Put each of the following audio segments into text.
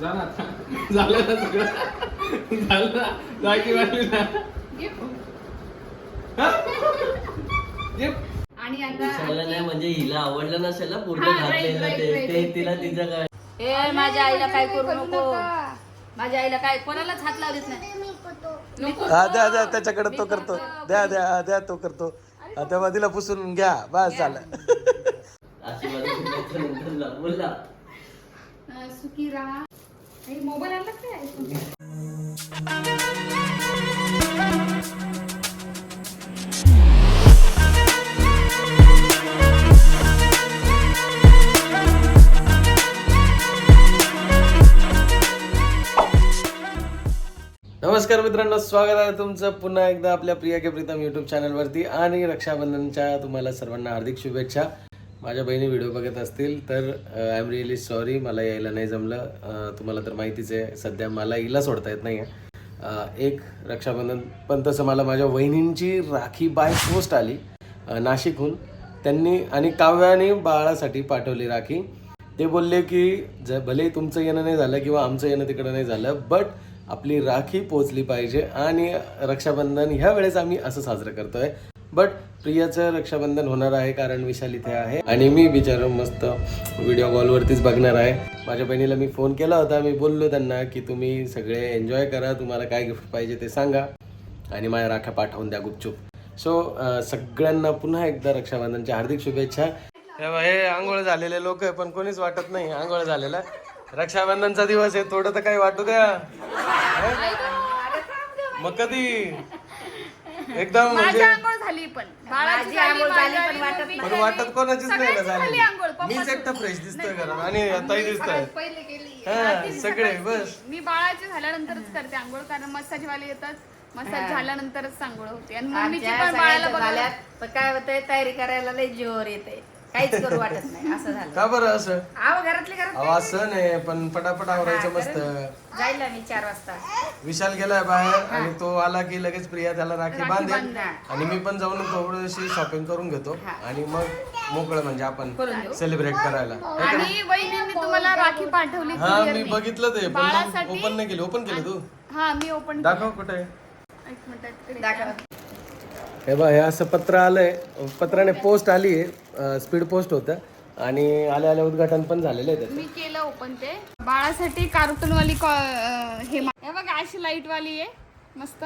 जा ना आता. झालं ना सगळं. झालं ना. जायची वाटली ना हा? Gift. आणि आता विशालला नाही म्हणजे हिला आवडलं नसेल ना पूर्ण हा, right, घातलेलं right, ते. right, ते right. तिला तिचं काय? ए माझ्या आईला काय करू नको. माझ्या आईला काय कोणालाच हात लावलीच नाही. नको. हा द्या द्या त्याच्याकडे तो करतो. द्या द्या हा, द्या तो करतो. हा, तेव्हा तिला पुसून घ्या. बस झालं. आशीर्वाद दिल्याच्या नंतर जा, बोला अं, सुखी राहा. हे मोबाईल नमस्कार मित्रांनो स्वागत आहे तुमचं पुन्हा एकदा आपल्या प्रिया के प्रीतम युट्यूब चॅनलवरती आणि रक्षाबंधनच्या तुम्हाला सर्वांना हार्दिक शुभेच्छा. माझ्या बहिणी व्हिडिओ बघत असतील तर आय एम रिअली सॉरी मला यायला नाही जमलं. तुम्हाला तर माहितीच आहे सध्या मला हिला सोडता येत नाही आहे एक रक्षाबंधन पण तसं मला माझ्या वहिनींची राखी बाय पोस्ट आली नाशिकहून. त्यांनी आणि काव्याने बाळासाठी पाठवली राखी. ते बोलले की ज भले तुमचं येणं नाही झालं किंवा आमचं येणं तिकडं नाही झालं बट आपली राखी पोचली पाहिजे आणि रक्षाबंधन ह्या वेळेस आम्ही असं साजरं करतोय. बट प्रियाचं रक्षाबंधन होणार आहे कारण विशाल इथे आहे. आणि मी बिचार मस्त व्हिडिओ कॉलवरतीच बघणार आहे. माझ्या बहिणीला मी फोन केला होता. मी बोललो त्यांना की तुम्ही सगळे एन्जॉय करा. तुम्हाला काय गिफ्ट पाहिजे ते सांगा. आणि माझ्या राख्या पाठवून द्या गुपचूप. सो सगळ्यांना पुन्हा एकदा रक्षाबंधनच्या हार्दिक शुभेच्छा. हे आंघोळ झालेले लोक आहे पण कोणीच वाटत नाही आंघोळ झालेला. रक्षाबंधनचा दिवस आहे थोडं तर काही वाटू द्या? मग कधी? एकदम म्हणजे पण. बाळाची माझी आंघोळ झाली पण वाटत आणि पण वाटत कोणाचीच नाही ना झाली आंघोळ, झाली मीच एकटा फ्रेश दिसतोय घरात. आणि ताई दिसतोय पहिले हा सगळे बस. मी बाळाची झाल्यानंतरच करते आंघोळ कारण मसाज वाले येतात. मसाज झाल्यानंतरच आंघोळ होते. आणि मम्मीची आमच्या पण बाळाला सगळ्यांच्या बघायला झाल्यात पण काय होतंय तयारी करायला लय जोर येते काहीच करू वाटत नाही. असं झालं. का बरं असं? आव घरातले घरात आवाज सण आहे पण पटापट आवरायचं मस्त. मी चार वाजता. विशाल गेलाय बाहेर आणि तो आला की लगेच प्रिया त्याला राखी बांधेल. आणि मी पण जाऊन थोडीशी शॉपिंग करून घेतो. आणि मग मोकळं म्हणजे आपण सेलिब्रेट करायला. आणि वहिनींनी तुम्हाला राखी पाठवली हा courier मी ने. बघितलं ते पण बाळासाठी- ओपन नाही केलं. ओपन केलं तू? हा मी ओपन दाखव कुठे एक मिनिट. दाखव. हे बघ हे असं पत्र आलंय. पत्राने पोस्ट आली आहे. स्पीड पोस्ट होतं. आणि आल्या आल्या उद्घाटन पण झालेलं आहे त्याचं. मी केलं ओपन ते. बाळासाठी कार्टून वाली कॉ- अं, हे मा- हे बघा अशी लाइट वाली आहे. मस्त.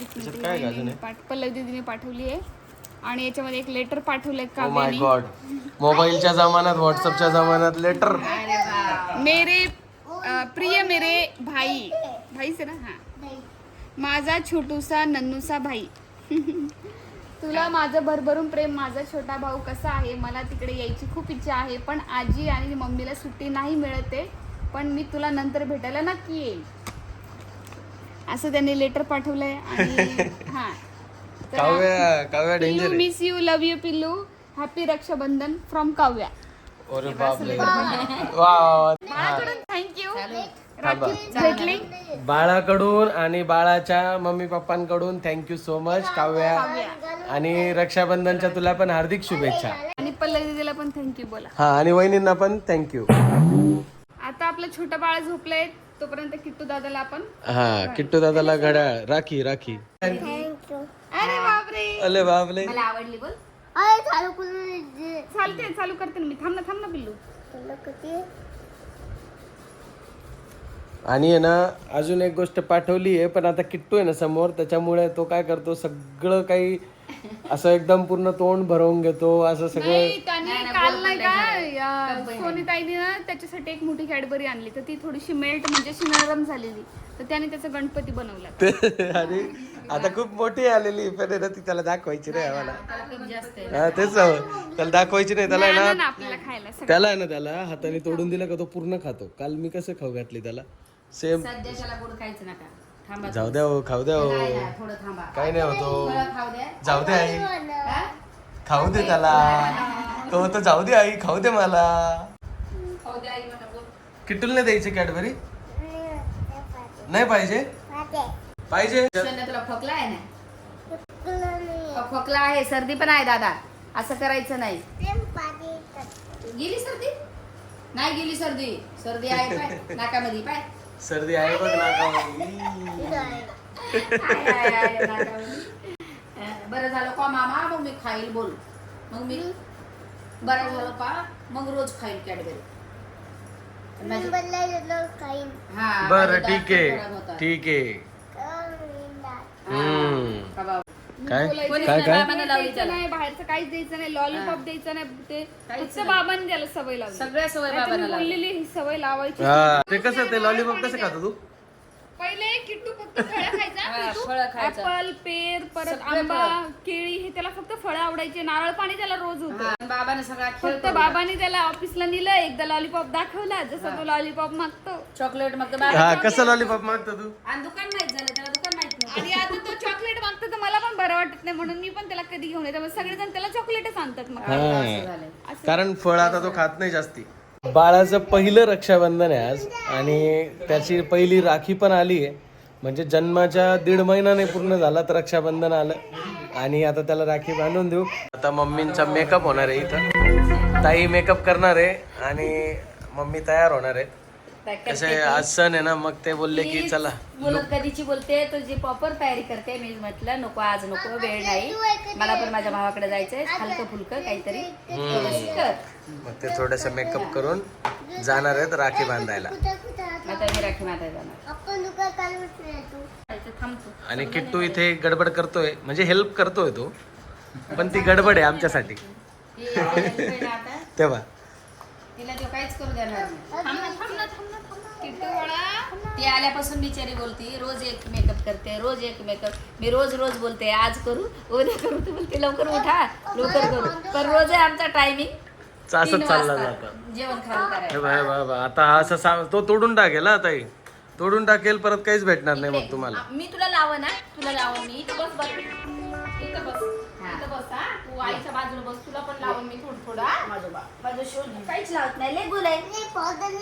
एक मिनिट, काय आहे? पाठ- पल्लवी दीदीने पाठवली आहे. आणि याच्यामध्ये एक लेटर पाठवलंय ओ माय काव्याने. गॉड मोबाईलच्या जमान्यात व्हॉट्सअपच्या जमान्यात लेटर मेरे अं, प्रिय मेरे भाई. भाई से ना? हा. माझा छोटूसा नन्नूसा भाई. तुला माझं भरभरून प्रेम माझा छोटा भाऊ कसा आहे मला तिकडे यायची खूप इच्छा आहे पण आजी आणि मम्मीला सुट्टी नाही मिळते पण मी तुला नंतर भेटायला नक्की येईल असं त्यांनी लेटर पाठवलंय आणि हा. काव्या काव्या डेंजर आहे. मिस यू लव यू पिल्लू हॅपी रक्षाबंधन फ्रॉम काव्या अरे बापरे. वा थँक्यू राखी भेटली. बाळाकडून आणि बाळाच्या mummy पप्पांकडून thank you so much Kavya आणि रक्षाबंधनच्या तुला पण हार्दिक शुभेच्छा. आणि पल्लवी दीदीला पण थँक्यू बोला. हा आणि वहिनींना पण थँक्यू आता आपलं छोटं बाळ झोपलंय तोपर्यंत किट्टू दादाला आपण हा किट्टू दादाला घड्याळ. राखी राखी. अरे बापरे. अले बापले मला आवडली बोल. चालते चालू करते ना मी. थांब ना थांब ना पिल्लू आणि आहे ना अजून एक गोष्ट पाठवली आहे पण आता किट्टू आहे ना समोर त्याच्यामुळे तो काय करतो सगळं काही असं एकदम पूर्ण तोंड भरवून घेतो असं सगळं नाही, त्याने काल नाही का सोनीताईने ना त्याच्यासाठी एक मोठी कॅडबरी आणली तर ती थोडीशी मेल्ट म्हणजे अशी नरम झालेली तर त्याने त्याचा गणपती बनवला. आणि आता खूप मोठी आलेली पण आहे ना ती त्याला दाखवायची नाही आम्हाला. खूप जास्त आहे हा तेच. त्याला दाखवायची नाही त्याला आहे ना ना आपल्याला खायला सगळं. त्याला आहे ना त्याला हाताने तोडून दिला का तो पूर्ण खातो. काल मी कसं खाऊ घातली त्याला? सेम सध्या त्याला गोड खायचं नका. थांबा जाऊ द्या हो खाऊ द्या हो. हा, थोडं थांबा. काही नाही होतो खाऊ द्या. जाऊ दे आई. हा? खाऊ दे त्याला. तो तर जाऊ दे आई खाऊ दे मला. खाऊ द्या आई म्हणा बोल. किट्टूल नाही द्यायची कॅडबरी? नाही पाहिजे? पाहिजे. तुला खोकला आहे ना? अ, खोकला आहे. सर्दी पण आहे दादा. असं करायचं नाही. गेली सर्दी? नाही गेली सर्दी. सर्दी आहे पाय. नाकामध्ये पाय. सर्दी आहे बघ बरं झालं का मामा? मग मी खाईल बोल. मग मी बरं झालं का? मग रोज खाईल कॅडबरी. हा बरं माझे ठीक आहे. ठीक आहे. हा. काय काय नाही, काय बाबांना लावली द्यायचं त्याला. नाही बाहेरचं काहीच द्यायचं नाही लॉलीपॉप हा. द्यायचं नाही ते काहीच फक्त नाही. बाबांनी त्याला सवय लावली सगळ्या सवय लावली. बोललेली ही सवय लावायची हा ते कसं ते लॉलीपॉप कसं खातो तू पहिले किट्टू फक्त फळं खायचा हा, किट्टू. फळं खायचं. ऍपल पेर परत सगळे आंबा फळं. केळी हे त्याला फक्त फळं आवडायचे नारळ पाणी त्याला रोज होतं हा, बाबाने सगळा खेळ फक्त बाबांनी त्याला ऑफिसला नेलं एकदा लॉलीपॉप दाखवला जसा तो लॉलीपॉप मागतो चॉकलेट मग हा कसं लॉलीपॉप मागतो तू आणि दुकान माहीत झालं त्याला दुकान माहीत नव्हतं आणि आता तो मागतो तर मला पण बरं वाटत नाही म्हणून मी पण त्याला कधी घेऊन येते मग सगळेजण त्याला चॉकलेटच आणतात मग. कारण फळ आता तो खात नाही जास्ती. बाळाचं पहिलं रक्षाबंधन आहे आज आणि त्याची पहिली राखी पण आली आहे. म्हणजे जन्माच्या दीड महिन्याने पूर्ण झाला तर रक्षाबंधन आलं. आणि आता त्याला राखी बांधून देऊ. आता मम्मींचा मेकअप होणार आहे इथं. ताई मेकअप करणार आहे आणि मम्मी तयार होणार आहे. कसे आज सण आहे ना मग ते बोलले की चला. बोलत कधीची बोलते तुझी प्रॉपर तयारी करते मी म्हटलं नको आज नको वेळ नाही. मला पण माझ्या भावाकडे जायचंय हलकं फुलकं काहीतरी. कर मग ते थोडस मेकअप करून जाणार आहेत राखी बांधायला. आता मी राखी माता जाणार. जायचं, थांबतो. आणि किट्टू इथे गडबड करतोय म्हणजे हेल्प करतोय तो पण ती गडबड आहे आमच्यासाठी. तेव्हा. तिला तो काहीच करू देणार नाही थांब ना, थांब ना, थांब ना, थांब ना. किट्टू बाळा ती आल्यापासून बिचारी बोलती रोज एक मेकअप करते रोज एक मेकअप मी रोज रोज बोलते आज करू उद्या करू. तू बोलते लवकर उठा लवकर करू. पण रोज आहे आमचा टायमिंग असंच चालला जातं. जेवण खाऊन करायचं. बाय बाबा आता हा असं सा- तो तोडून टाकेल हा ताई. तोडून टाकेल परत काहीच भेटणार नाही मग तुम्हाला. मी तुला लाव ना? तुला लाव मी. इथं बस इथं बस. इथं बस हा. तू आईच्या बाजूला बस तुला पण लावून मी थोडं थोडं? माझं बा. माझं शोध. काहीच लावत नाही. लय गुल आहे पावडर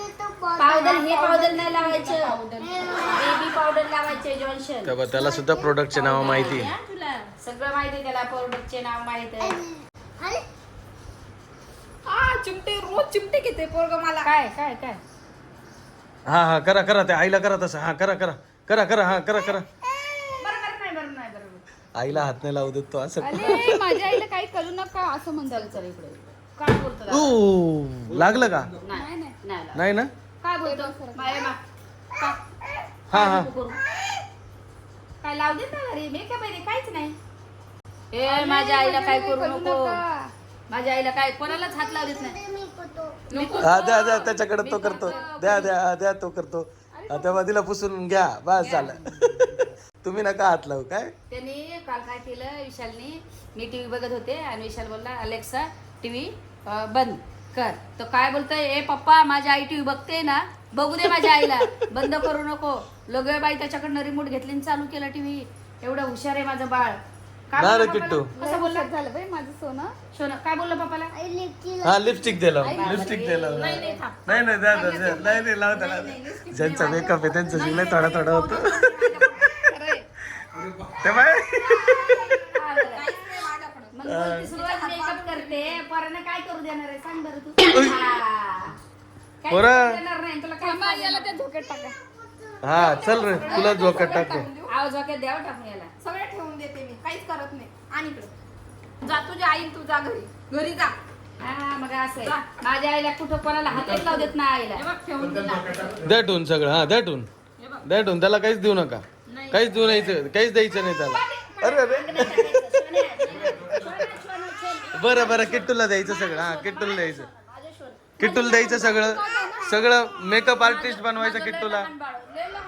हे पावडर नाही लावायचं. बेबी पावडर लावायचे जॉन्शन तेव्हा त्याला सुद्धा प्रोडक्टचे नाव माहिती आहे. तुला. सगळं माहिती आहे त्याला प्रोडक्टचे नाव माहीत आहे. हा चिमटे रोज चिमटे घेते पोरग मला. काय काय काय? हा हा करा करा त्या आईला करा तसं. हा करा करा. करा करा हा करा करा बरोबर नाही बरोबर नाही बरोबर आईला हात नाही लावू देत तो असं. अरे माझ्या आईला काही करू नका असं म्हणतात चल इकडे. काय बोलतो दादा? ऊ, लागलं का? नाही नाही नाही नाही ना? काय बोलतो? माया मा का? हा हा. नको करू. काय लावू देत ना घरी? मी काय पाहिजे काहीच नाही. ए माझ्या आईला काय करू नको. माझ्या आईला काय कोणालाच हात लावू देत नाही. नको. हा द्या द्या त्याच्याकडे तो करतो. द्या द्या द्या तो करतो. हा, तेव्हा तिला पुसून घ्या. बस झालं. तुम्ही नका हात लावू काय? त्यांनी काल काय केलं विशालनी मी टीव्ही बघत होते आणि विशाल बोलला अलेक्सा टीव्ही बंद कर. तो काय बोलतोय ए पप्पा माझी आई टीव्ही बघते ना बघू दे माझ्या आईला बंद करू नको. लगेच बाई त्याच्याकडनं रिमोट घेतली आणि चालू केला टीव्ही. एवढं हुशार आहे माझं बाळ. काय रे बोलला किट्टू. पप्पाला? कसं बोलत झालं बाई माझं सोनं. सोनं. काय बोललं पप्पाला? हा लिपस्टिक दिलं लिपस्टिक दिलं नाही नाही नाही नाही द्या द्या, द्या. नाही नाही लाव त्याला ज्यांचा मेकअप आहे त्यांचं शिवलंय थोडा थोडा होतो ते बाय हा, बरं. मग बोलती सुरुवात मेकअप करते. पोरांना काय करू देणार आहे? सांग बरं तू. हा. काय पोरं. करू देणार नाही? तुला काय थांबा, याला त्या धोक्यात टाका. हा चल रे तुला झोक्यात टाकतो आवाज द्यावं टाकून याला. सगळं ठेवून देते मी. काहीच करत नाही. आणि इकडे. जा तुझ्या आई तू जा घरी. घरी जा. हा मग असं आहे. माझ्या आईला कुठं कोणाला हातच लावू देत नाही आईला. ठेवून दिला. द्या ठेवून सगळं. हा द्या ठेवून. द्या ठेवून. त्याला काहीच देऊ नका. काहीच देऊ नाही काहीच द्यायचं नाही त्याला. अरे अरे. बरं बरं किट्टूला द्यायचं सगळं. हा किट्टूला द्यायचं. किट्टूला द्यायचं सगळं. सगळं मेकअप आर्टिस्ट बनवायचं किट्टूला.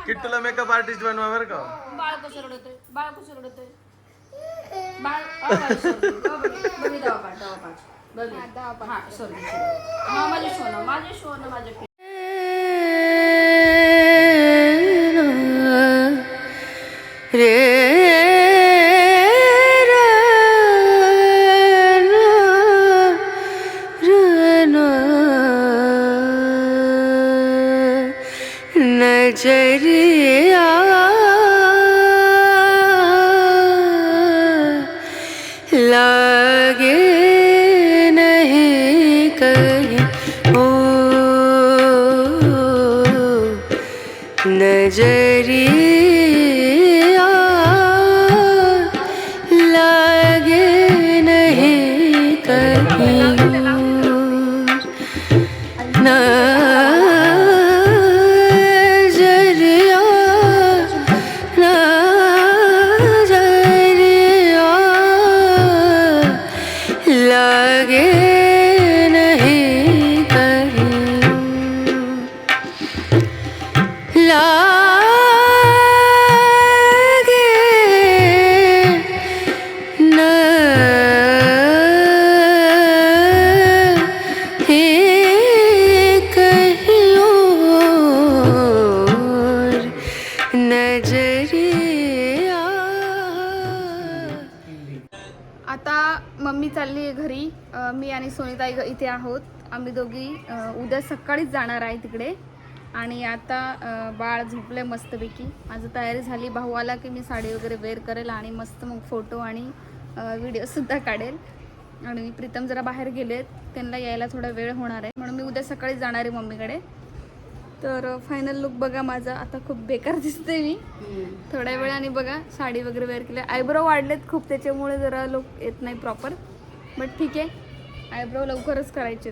किट्टूला मेकअप आर्टिस्ट बनवा बरं का. बाळ कसं रडतोय? बाळ कसं रडतोय? बाळ अ, बाळ सोडली. अ, बघी, बघी दवा पाठ, दवा पाठ. बघी. हा, सोडली, सोडली. हा, माझे सोनं, माझे सोनं, माझे पि- नजरिया मम्मी चालली आहे घरी. मी आणि सुनीताई इथे आहोत. आम्ही दोघी उद्या सकाळीच जाणार आहे तिकडे. आणि आता बाळ झोपले मस्तपैकी. माझं तयारी झाली भाऊ आला की मी साडी वगैरे वेअर करेल आणि मस्त मग फोटो आणि व्हिडिओसुद्धा काढेल. आणि प्रीतम जरा बाहेर गेले त्यांना यायला थोडा वेळ होणार आहे. म्हणून मी उद्या सकाळी जाणार आहे मम्मीकडे. तर फायनल लुक बघा माझा. आता खूप बेकार दिसते मी. थोड्या वेळाने बघा साडी वगैरे वेअर केली आयब्रो वाढलेत खूप त्याच्यामुळे जरा लुक येत नाही प्रॉपर बट ठीक आहे. आयब्रो लवकरच करायचे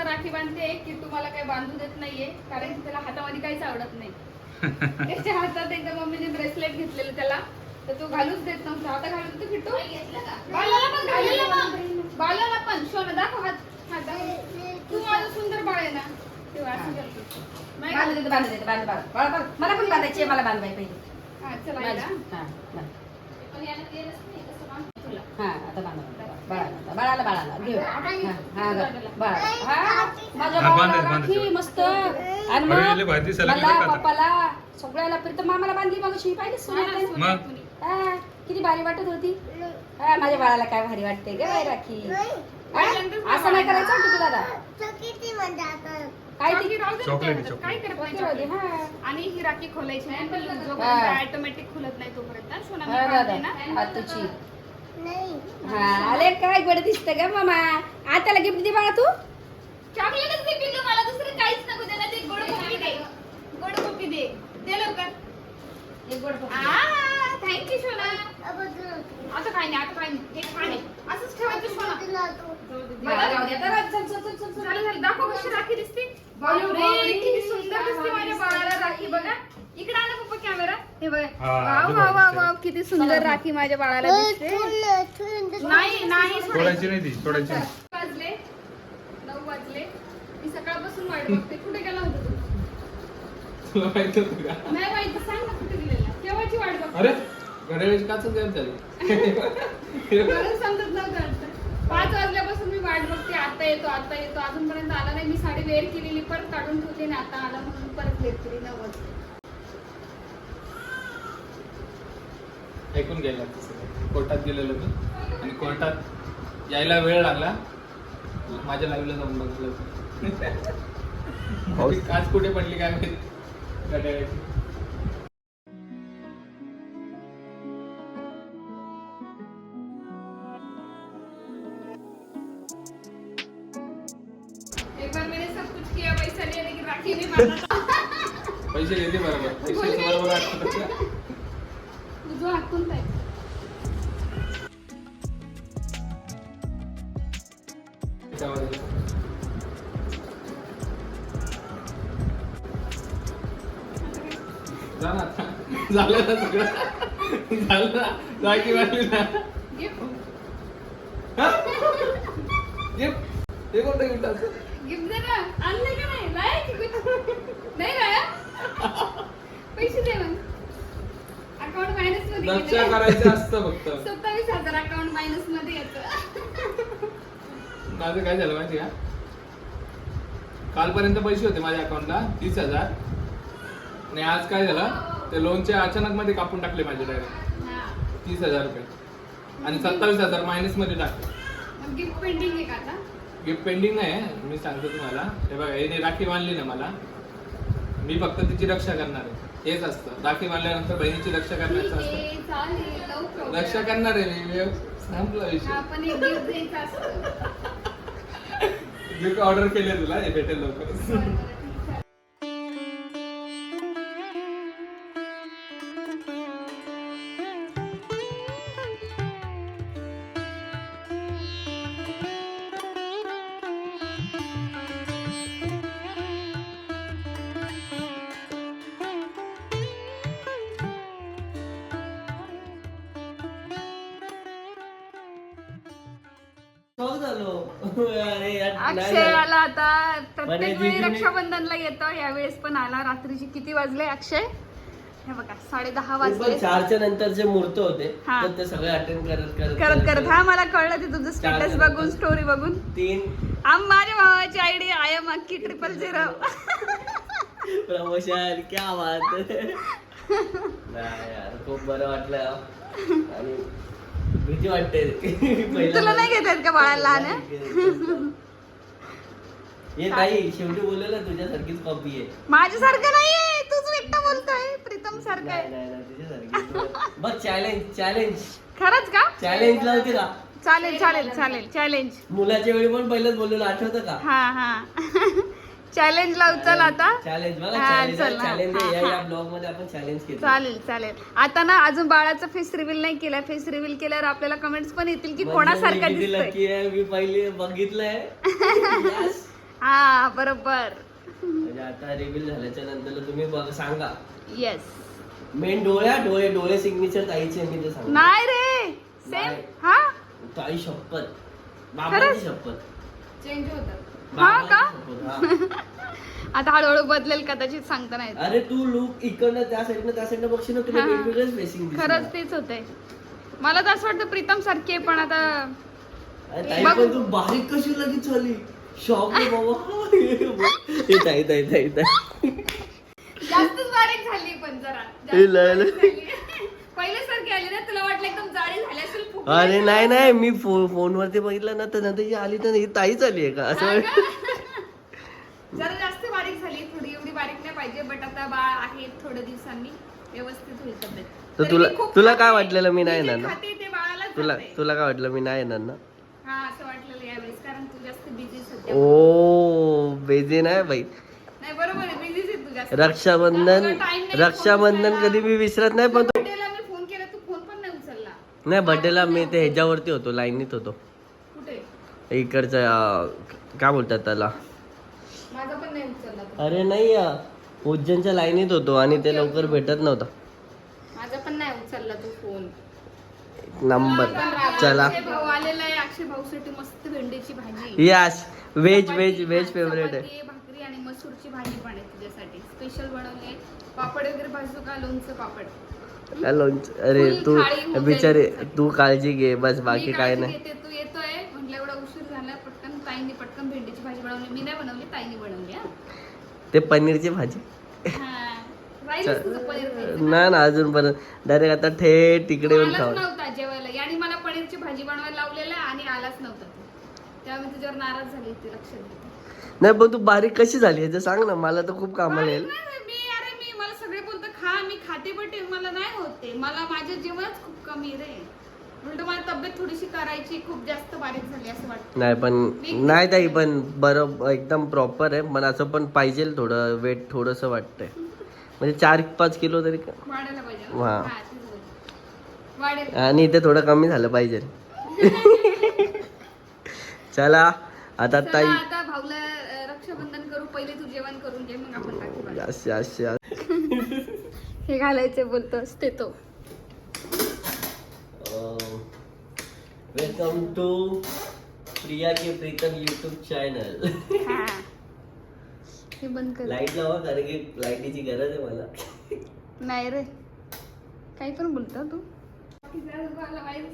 आता राखी बांधते किट्टू मला काही बांधू देत नाहीये कारण की त्याला हातामध्ये काहीच आवडत नाही. त्याच्या हातात एकदा मम्मीने ब्रेसलेट घेतलेलं त्याला तर तो घालूच देत नव्हता. आता घालून देतो किट्टू बालाला पण घालेलं मग. बालाला पण. शोना दाखव हात. हात दाखव. तू माझं सुंदर बाळ आहे ना. तेव्हा असं करतो. नाही बांधू देते बांधू देते बांध बांध. बाळा, बांध. मला पण बांधायची आहे, मला बांधवाय पाहिजे हा, चला. हा, बांध. पण याला नाही, तुला? हा आता बांधा. बाळाला बाळाला बाळाला घेऊ हा, हा ग, बाळाला. हा माझ्या हा, बांध, बाळाला. बांध. राखी मस्त. आणि मग मला. पप्पाला सगळ्याला प्रीतम मामाला बांधली मग शी पाहिजे सोन्यात मग? हा किती भारी वाटत होती. हा माझ्या बाळाला काय भारी वाटते ग बाई राखी. हा? असं नाही करायचं हं, किती दादा काय ती. चॉकलेट. काय. हा. आणि ही राखी खोलायची ऑटोमॅटिक खुलत नाही तोपर्यंत. सोना मी हा, आले काय गोड दिसत ग मामा? आताला गिफ्ट दे बाळा तू. चॉकलेटच दे पिल्लू मला दुसरं काहीच नको दे ना ते गोड पप्पी दे. गोड पप्पी दे. दे लवकर. एक गोड पप्पी. आ थँक्यू सोना. आता काय नाही आता काय नाही. हे असंच ठेवायचं सोना. बाळा, राहू दे. आता. राहू दे. चल, चल, चल, चल, चल. झालं झालं. दाखव कशी राखी दिसते. बापरे. किती सुंदर दिसते माझ्या बाळाला राखी बघा. इकडे आला हे बघा. Wow wow wow. वाव किती सुंदर राखी माझ्या बाळाला दिसते. नाही नाही सोडायची नाही ती सोडायची वाजले. नऊ वाजले. मी सकाळपासून वाट बघते. कुठे गेला होता तू? तुला माहिती होतं का? नाही माहिती. सांग ना कुठे गेलेला. केव्हाची वाट बघ अरे घड्याळाची काच गायब झाली मला समजत नव्हतं वाटतं. पाच वाजल्यापासून मी वाट बघते. आता येतो आता येतो. अजूनपर्यंत आला नाही. मी साडी वेअर केलेली परत काढून ठेवली आणि आता आला म्हणून परत वेअर केली नऊ वाजता ऐकून घ्यायला लागतं सगळं. कोर्टात गेलेलो मी. आणि कोर्टात यायला वेळ लागला. माझ्या लाईव्हला जाऊन बघितलं काच कुठे पडली काय माहीत? पैसे घेते बरोबर. पैसे बरोबर जो तुझं हातून काय झालं झालं ना. झालं ना राखी बांधली ना गिफ्ट गिफ्ट हे कोणतं गिफ्ट असं गिफ्ट दे ना आणलं का नाही राय की कुठं? नाही राया पैसे दे मग अकाउंट गेले. करायचं असतं फक्त. सत्तावीस हजार अकाउंट मायनसमध्ये येतं. माझं काय झालं माहिती का? कालपर्यंत पैसे होते माझ्या अकाउंटला तीस हजार. आणि आज काय झालं? ते लोनचे अचानक मध्ये कापून टाकले माझे डायरेक्ट. तीस हजार रुपये. आणि सत्तावीस हजार मायनसमध्ये टाकले. गिफ्ट पेंडिंग आहे का आता? गिफ्ट पेंडिंग आहे. मी सांगतो तुम्हाला. हे बघा याने राखी बांधली ना मला. मी फक्त तिची रक्षा करणार आहे. हेच असतं. राखी बांधल्यानंतर बहिणीची रक्षा करण्याचं असतं. रक्षा करणार आहे मी संपला विषय. गिफ्ट ऑर्डर केले तुला हे भेटेल लवकर. अक्षय. आला आता प्रत्येक वेळी रक्षाबंधनला येतो यावेळेस पण आला. रात्रीचे किती वाजले अक्षय? हे बघा साडे दहा वाजले. चारच्या नंतर जे मुहूर्त होते ते सगळे अटेंड करत करत करत करत हा मला कळलं ते तुझं स्टेटस. बघून स्टोरी बघून. तीन. आम माझ्या भावाची ID I M Akki triple zero promotion क्या बात. नाही यार खूप बरं वाटलं. आणि भीती वाटते. तुला नाही घेत आहेत का बाळाला लहान? आहे? हे ताई शेवटी बोलले ना तुझ्यासारखीच कॉपी आहे. माझ्यासारखं नाहीये. तूच एकटा बोलतोय. प्रीतम सारखं नाही आहे नाही नाही बघ चॅलेंज चॅलेंज खरंच का? चॅलेंज लावते का चालेल चालेल चालेल चॅलेंज मुलाच्या वेळी पण पहिलेच बोललेलं आठवतं का? हा हा. चॅलेंज लाव चल आता. हा, चॅलेंज चल, हा, चॅलेंज हा, या हा. या ब्लॉगमध्ये आपण चॅलेंज केलं चालेल चालेल. आता ना अजून बाळाचा फेस रिव्हील नाही केला फेस रिव्हील केल्यावर आपल्याला कमेंट्स पण येतील की म्हणजे कोणासारखा मी किती दिसतोय. lucky आहे मी पहिले बघितलंय. Yes. हा बरोबर. म्हणजे आता रिव्हील झाल्याच्यानंतर तुम्ही बघ सांगा. येस मेन डोळ्या डोळे डोळे सिग्नेचर ताईचे मी ते सांग नाही रे. सेम नाही. हा? ताई शपथ. बाबाची शपथ. चेंज होत हा का. आता हळूहळू बदलेल कदाचित सांगता नाही येत. अरे तू लुक इकडनं त्या साईडनं त्या साईडनं बघशील ना तुला हा. वेगवेगळंच फेसिंग खरंच तेच होतंय मला तर असं वाटतं प्रीतम सारखी आहे पण आता ताई बघ. पण तू बारीक कशी लगेच झाली शॉक बाबा हे ताई ताई ताई ताई जास्तच बारीक झाली पण जरा लय- लय. पहिले सारखी आली ना तुला वाटलं एकदम जाडी झाली असेल फुगली अरे. नाही नाही मी फो फोनवरती बघितलं ना तर नंतर ही आली तर ही ताईच आली आहे का असं वाटलं. जरा जास्त बारीक झाली थोडी एवढी बारीक नाही पाहिजे बट आता बाळ आहे थोड्या दिवसांनी व्यवस्थित होईल तब्येत तर तरी तुला मी खूप तुला खाते. काय वाटलेलं मी नाही जे येणार ना खाते ते बाळालाच तुला. तुला काय वाटलं मी नाही येणार ना हा असं वाटलेलं यावेळेस कारण तू जास्त बिझी सध्या ओ बेजे नाही बाई नाही बरोबर आहे बिझीच आहे तू जास्त रक्षाबंधन रक्षाबंधन कधी मी विसरत नाही पण तो बर्थडेला मी फोन केला तू फोन पण नाही उचलला नाही बर्थडेला मी ते ह्याच्यावरती होतो लाईनीत होतो. इकडचं काय बोलतात त्याला? अरे नाही उज्जैनच्या लाईनीत होतो आणि ते लवकर भेटत नव्हतं. माझा पण नाही उचलला तू फोन. नंबर. चला. अक्षय भाऊ आलेला आहे अक्षय भाऊ साठी मस्त भेंडीची भाजी. यस व्हेज व्हेज व्हेज हा, फेवरेट आहे. भाकरी आणि मसूरची भाजी पण आहे तुझ्यासाठी स्पेशल बनवली पापड वगैरे भाजू का लोणचं पापड? लोणचं? अरे तू बिचारे. तू काळजी घे बस बाकी काय नाही. तू येतोय. म्हटलं एवढा उशीर झाला पटकन ताईने पटकन भेंडीची भाजी बनवली. मी नाही बनवली ताईने बनवली हा. ते पनीरची भाजी. हा. ना ना अजून पण. डायरेक्ट आता थेट तिकडे येऊन खाऊ नव्हता जेवायला. आणि मला पनीरची भाजी बनवायला लावलेलं आणि आलाच नव्हता तू. तेव्हा मी तुझ्यावर नाराज झाली होती लक्षात. नाही पण तू बारीक कशी झाली ह्याचं सांग ना मला तर खूप कामाला येईल नाही, नाही, मी अरे मी मला सगळे बोलतात खा मी खाते बट मला नाही होते मला माझं जेवणच खूप कमी रे. उलट मला तब्येत थोडीशी करायची खूप जास्त बारीक झाली असं वाटतं. नाही पण नाही ताई पण बरं एकदम प्रॉपर आहे. पण असं पण पाहिजे थोडं वेट थोडंसं वाटतंय. म्हणजे चार पाच किलो तरी का- वाढायला पाहिजे. हा. वाढेल. आणि इथे थोडं कमी झालं पाहिजे. चला आता ताई आता भाऊला रक्षाबंधन करू. पहिले तू जेवण करून घे मग आपण यस यस. हे घालायचे बोलतोस ते तो. Welcome to Priya K Pritam YouTube channel हा. हे बंद कर. लाइट लावा कारण की लाईटीची गरज आहे मला. नाही रे. काही पण बोलतो तू.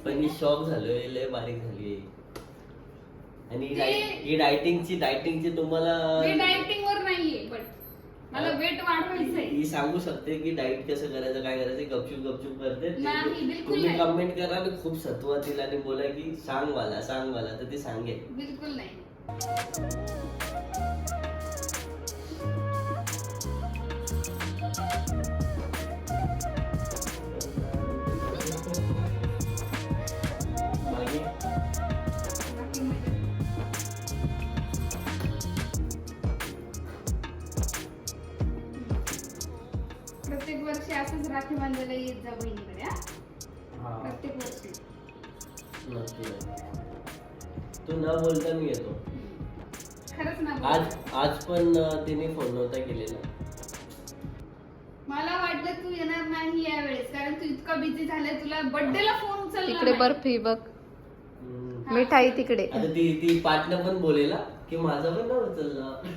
पण मी शॉक झालोय लय बारीक झाली आणि ही डायटिंगची डायटिंगची तुम्हाला डायटिंग मला वेट वाढवायचंय. ही सांगू शकते की डाईट कसं करायचं काय करायचं गपचूप गपचूप करते. ते नाही, तू- बिलकुल तुम्ही नाही. कमेंट करा आणि खूप सत्वा तिला आणि बोला की सांग मला सांग मला तर ती सांगेल. बिलकुल नाही. नक्की तू न बोलता मी येतो खरंच ना आज आज पण अं, तिने फोन नव्हता केलेला मला वाटलं तू येणार नाही यावेळेस कारण तू इतका बिझी झालाय तुला बर्थडेला फोन उचलला तिकडे नाही. बर्फी बघ हम्म. मिठाई तिकडे आता ती ती पार्टनर पण बोलेला की माझा पण ना उचलला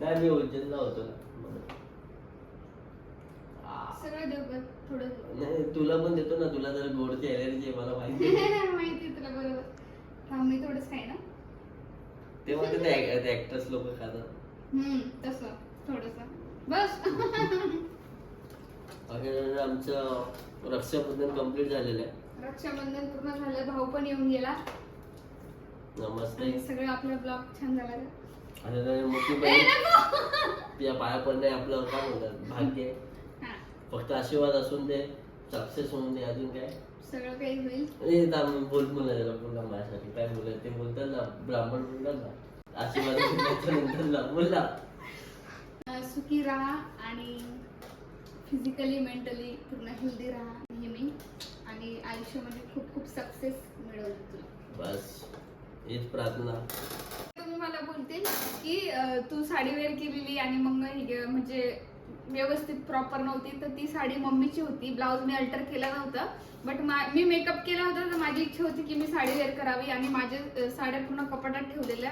नाही मी उचलला होतो ना म्हणून. आ, सगळं थोडं देऊ. नाही तुला पण देतो ना तुला जर गोडची एलर्जी आहे मला माहिती. माहिती तुला बरोबर. थांब मी थोडंच खाय ना ते म्हणते ते ऍक्टर्स लोक खातात. हम्म तसं थोडस. बस. अखेर आमचं रक्षाबंधन कंप्लीट झालेलं आहे. रक्षाबंधन पूर्ण झालं भाऊ पण येऊन गेला. नमस्ते. सगळं आपला ब्लॉग छान झाला. का? आणि त्याने मोठी बहीण! या पाया पडणे आपलं काय म्हणतात? भाग्य फक्त आशीर्वाद असून दे सक्सेस होऊन दे अजून काय? सगळं काही होईल. ए, थांब, बोल बोल त्याला पुन्हा माझ्यासाठी. काय बोलत ते बोलतात ना ब्राह्मण बोलतात ना. आशीर्वाद घेतल्याच्या नंतर ना बोल ना. अं, सुखी राहा आणि फिजिकली मेंटली पूर्ण हेल्दी राहा नेहमी. आणि आयुष्यामध्ये खूप खूप सक्सेस मिळवलं तुला. बस हीच प्रार्थना. तुम्ही मला बोलतील की अं, तू साडी वेअर केलेली आणि मग हे म्हणजे व्यवस्थित प्रॉपर नव्हती तर ती साडी मम्मीची होती. ब्लाऊज मी अल्टर केला नव्हता. बट मी मेकअप केला होता तर माझी इच्छा होती की मी साडी वेअर करावी आणि माझ्या साड्या पूर्ण कपाटात ठेवलेल्या.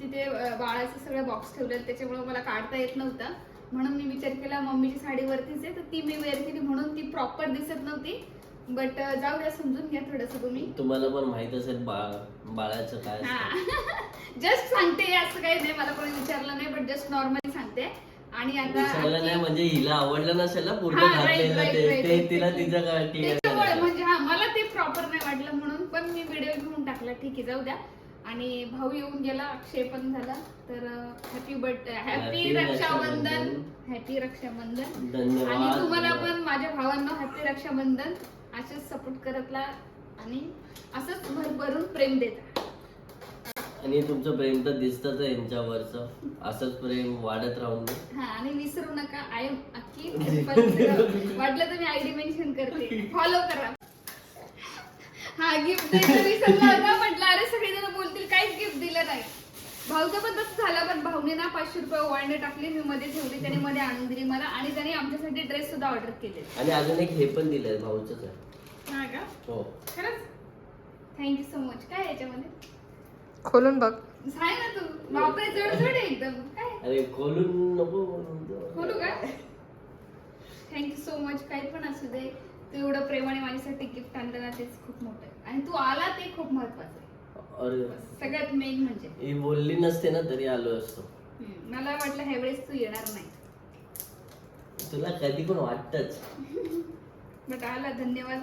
तिथे बाळाचे सगळे बॉक्स ठेवले त्याच्यामुळे मला काढता येत नव्हतं. म्हणून मी विचार केला मम्मीची साडी वरतीच आहे तर ती मी वेअर केली. म्हणून ती प्रॉपर दिसत नव्हती. बट जाऊ द्या समजून घ्या थोडंसं तुम्ही. तुम्हाला पण माहीत असेल बाळ बाळाचं काय. जस्ट सांगते असं काही नाही मला कोणी विचारलं नाही बट जस्ट नॉर्मली सांगते. आणि आता नाही म्हणजे हिला आवडलं नसेल ना पूर्ण हा, right, घातलेलं right, ते right, ते right. तिला तिचं काय clear त्याच्यामुळे करायचं. म्हणजे हा मला ते प्रॉपर नाही वाटलं म्हणून पण मी व्हिडिओ घेऊन टाकला. ठीक आहे जाऊ द्या. आणि भाऊ येऊन गेला अक्षय पण झाला. तर happy birthday happy Happy Rakshabandhan. Rakshabandhan. Happy Rakshabandhan. धन्यवाद. आणि तुम्हाला पण माझ्या भावांना हॅपी रक्षाबंधन. असेच सपोर्ट करत ला आणि असंच भरभरून प्रेम देता आणि तुमचं प्रेम तर दिसतच आहे यांच्यावरचं. असंच प्रेम वाढत राहून. दे. हा आणि विसरू नका. आय एम अक्की वाटलं तर मी आयडी मेन्शन करते. फॉलो करा. हा गिफ्ट द्यायचं विसरला होता. म्हटलं अरे सगळेजण बोलतील काहीच गिफ्ट दिलं नाही. भाऊचं पण तसं झालं पण भाऊने ना पाचशे रुपये ओवाळणे टाकले. मी मध्ये ठेवली त्याने मध्ये आणून दिली मला. आणि त्याने आमच्यासाठी ड्रेस सुद्धा ऑर्डर केले आणि अजून एक हे पण दिलंय भाऊच. आहे हा का? हो. खरंच? थँक्यू सो मच काय आहे याच्यामध्ये? खोलून बघ. सांग ना तू. बापरे जड जड आहे एकदम. काय? अरे खोलून नको खोलू का? थँक्यू सो मच काही पण असू दे. तू एवढं प्रेमाने माझ्यासाठी गिफ्ट आणलं ना तेच खूप मोठं आहे. आणि तू आला ते खूप महत्वाचं आहे. अरे. सगळ्यात मेन म्हणजे. ही बोलली नसते ना तरी आलो असतो. हम्म, मला वाटलं ह्या वेळेस तू येणार नाही. तुला कधी पण वाटतच. बट आला धन्यवाद.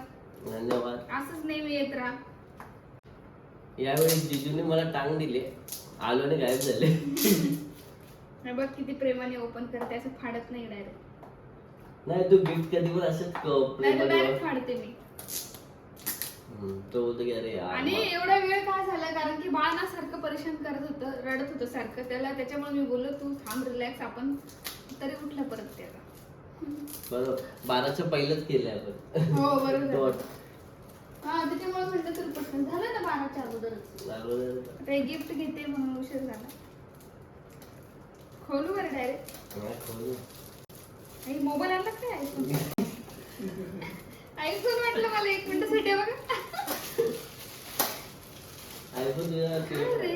धन्यवाद. असंच नेहमी येत राहा. यावेळी जिजूने मला टांग दिली. आलो आणि गायब झाले. हे बघ किती प्रेमाने ओपन करते असं फाडत नाही डायरेक्ट नाही तू गिफ्ट कधी पण असंच क- नाही तर प्रेमाने डायरेक्ट फाडते मी. हम्म, तो बोलतो की अरे यार आणि एवढा वेळ काय झाला? कारण की बाळ ना सारखं परेशान करत होतं रडत होतं सारखं. त्याला त्याच्यामुळे मी बोललो तू थांब रिलॅक्स आपण तरी उठला परत ते आता. बरोबर. बाराच्या पहिलंच केलंय आपण. हो बरोबर. हा तर पटकन झालं ना बाराच्या अगोदरच. बरोबर. आता गिफ्ट घेते म्हणून उशीर झाला. खोलू बरं डायरेक्ट खोलू. आई मोबाईल आणला काय? आयफोन आयफोन म्हटलं मला एक मिनिटसाठी बघा तुझ्या काय रे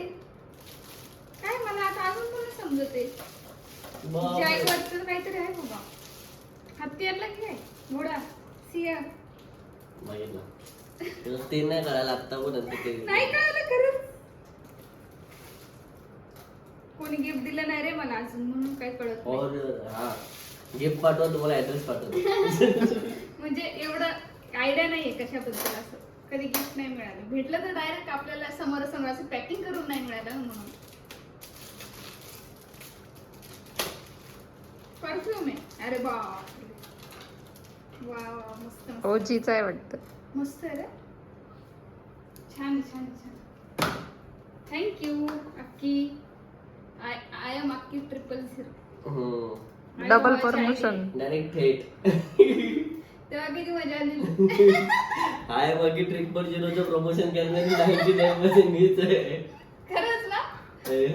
काय मला आता अजून पण समजत. जॅक वाटतं काहीतरी आहे बाबा. हत्ती आणला की काय? घोडा बघितलं तुला ते नाही कळायला आत्ता पण ते नाही. कळालं खरंच. कोणी गिफ्ट दिलं नाही रे मला अजून म्हणून काय कळत नाही. और हा. गिफ्ट पाठवा तुम्हाला ऍड्रेस पाठवतो. म्हणजे एवढं आयडिया नाहीये कशाबद्दल असं. कधी गिफ्ट नाही मिळालं. भेटलं तर डायरेक्ट आपल्याला समोर समोर असं पॅकिंग करून नाही मिळालं ना म्हणून. परफ्यूम आहे. अरे बाप वा वा मस्त मस्त. ओजीचा आहे वाटतं. मस्त आहे रे. छान छान छान thank you Akki. I I M Akki triple zero हम्म. डबल प्रमोशन डायरेक्ट थेट तेव्हा किती मजा आली. हाय बाकी ट्रिक पर झिरोचं प्रमोशन करण्याची नाईन मध्ये मीच आहे. खरंच ना? ए,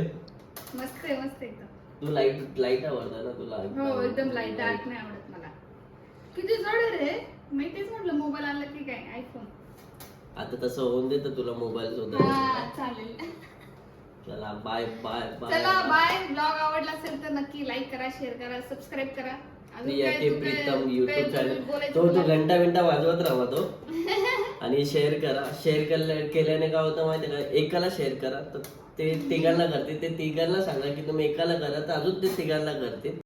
मस्त आहे मस्त आहे एकदम. तू लाइट लाइट आवडतं ना तुला? हो एकदम लाइट डार्क नाही आवडत मला. किती जड आहे रे. मी तेच म्हटलं मोबाईल आणला की काय? आयफोन आता तसं होऊन दे तर तुला मोबाईल हा सुद्धा चालेल. चला बाय बाय चला बाय बाय ब्लॉग आवडला असेल तर नक्की लाईक करा शेअर करा सबस्क्राईब करा. अजून काय- प्रीतम युट्यूब काय चॅनल बोलायचं तो तो तुला? घंटा घंटा वाजवत राहा तो. आणि शेअर करा. शेअर केल्या केल्याने काय होतं माहिती का? एकाला शेअर करा. तर ते तिघांना करते. ते तिघांना सांगा की तुम्ही एकाला करा तर अजून ते तिघांना करते.